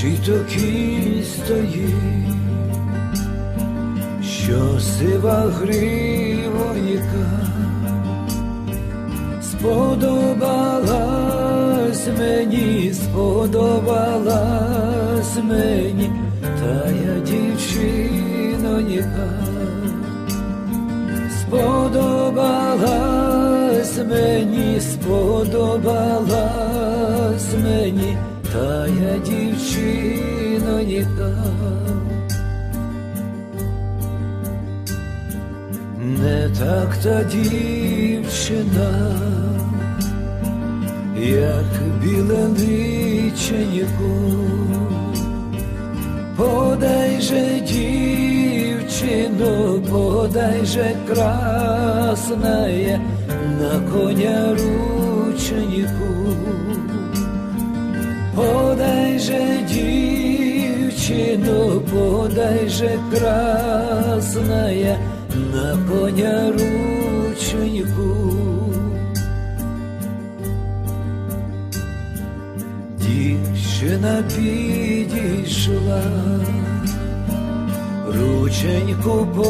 чи то кінь що сива гривоніка сподобалась мені, сподобалась мені, та я дівчиноніка, сподобалась мені, сподобалась мені, та я дівчиноніка. Не так та дівчина, як біле личенько, подай же дівчино, подай же красная на коня рученику. Подай же дівчино, подай же красная на коня рученьку. Дівчина підійшла, рученьку по